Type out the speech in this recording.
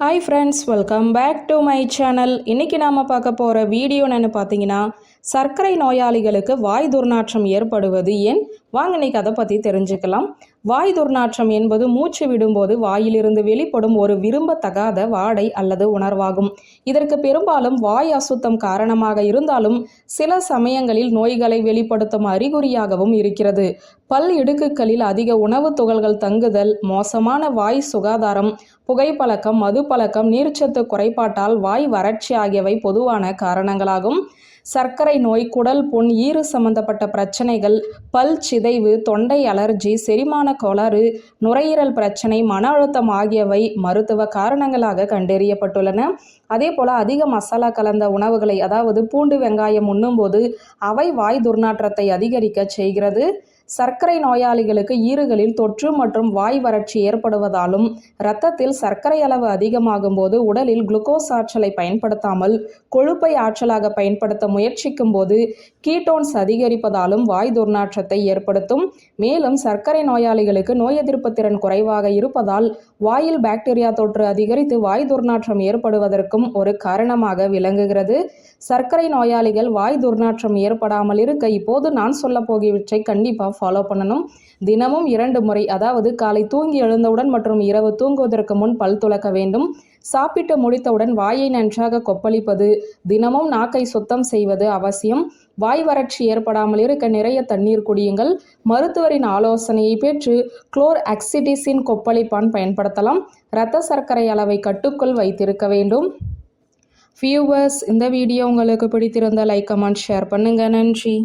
Hi friends welcome back to my channel இன்றைக்கி நாம் பார்க்க போகிற வீடியோ என்னென்னு பார்த்தீங்கன்னா சர்க்கரை நோயாளிகளுக்கு வாய் துர்நாற்றம் ஏற்படுவது ஏன் வாங்க இன்னைக்கு அதை பற்றி தெரிஞ்சுக்கலாம். வாய் துர்நாற்றம் என்பது மூச்சு விடும்போது வாயிலிருந்து வெளிப்படும் ஒரு விரும்பத்தகாத வாடை அல்லது உணர்வாகும். இதற்கு பெரும்பாலும் வாய் அசுத்தம் காரணமாக இருந்தாலும் சில சமயங்களில் நோய்களை வெளிப்படுத்தும் அறிகுறியாகவும் இருக்கிறது. பல் இடுக்குகளில் அதிக உணவு துகள்கள் தங்குதல் மோசமான வாய் சுகாதாரம் புகைப்பழக்கம் மது பழக்கம் நீர்ச்சத்து குறைபாட்டால் வாய் வறட்சி ஆகியவை பொதுவான காரணங்களாகும். சர்க்கரை நோய் குடல் புண் ஈறு சம்பந்தப்பட்ட பிரச்சனைகள் பல் சிதைவு தொண்டை அலர்ஜி செரிமான கோளாறு நுரையீரல் பிரச்சனை மன அழுத்தம் ஆகியவை மருத்துவ காரணங்களாக கண்டறியப்பட்டுள்ளன. அதே போல் அதிக மசாலா கலந்த உணவுகளை அதாவது பூண்டு வெங்காயம் உண்ணும்போது அவை வாய் துர்நாற்றத்தை அதிகரிக்க செய்கிறது. சர்க்கரை நோயாளிகளுக்கு ஈறுகளில் தொற்று மற்றும் வாய் வறட்சி ஏற்படுவதாலும் இரத்தத்தில் சர்க்கரை அளவு அதிகமாகும் போது உடலில் குளுக்கோஸ் ஆற்றலை பயன்படுத்தாமல் கொழுப்பை ஆற்றலாக பயன்படுத்த முயற்சிக்கும் போது கீட்டோன்ஸ் அதிகரிப்பதாலும் வாய் துர்நாற்றத்தை ஏற்படுத்தும். மேலும் சர்க்கரை நோயாளிகளுக்கு நோய் எதிர்ப்பு திறன் குறைவாக இருப்பதால் வாயில் பாக்டீரியா தொற்று அதிகரித்து வாய் துர்நாற்றம் ஏற்படுவதற்கும் ஒரு காரணமாக விளங்குகிறது. சர்க்கரை நோயாளிகள் வாய் துர்நாற்றம் ஏற்படாமல் இருக்க இப்போது நான் சொல்ல போகியவற்றை கண்டிப்பாக ஃபாலோ பண்ணணும். தினமும் இரண்டு முறை அதாவது காலை தூங்கி எழுந்தவுடன் மற்றும் இரவு தூங்குவதற்கு முன் பல் துளக்க வேண்டும். சாப்பிட்டு முடித்தவுடன் வாயை நன்றாக கொப்பளிப்பது தினமும் நாக்கை சுத்தம் செய்வது அவசியம். வாய் வறட்சி ஏற்படாமல் இருக்க நிறைய தண்ணீர் குடியுங்கள். மருத்துவரின் ஆலோசனையை பெற்று குளோர் அக்சிடிசின் கொப்பளிப்பான் பயன்படுத்தலாம். இரத்த சர்க்கரை அளவை கட்டுக்குள் வைத்திருக்க வேண்டும். வியூவர்ஸ் இந்த வீடியோ உங்களுக்கு பிடித்திருந்தால் லைக் கமெண்ட் ஷேர் பண்ணுங்கள் நன்றி.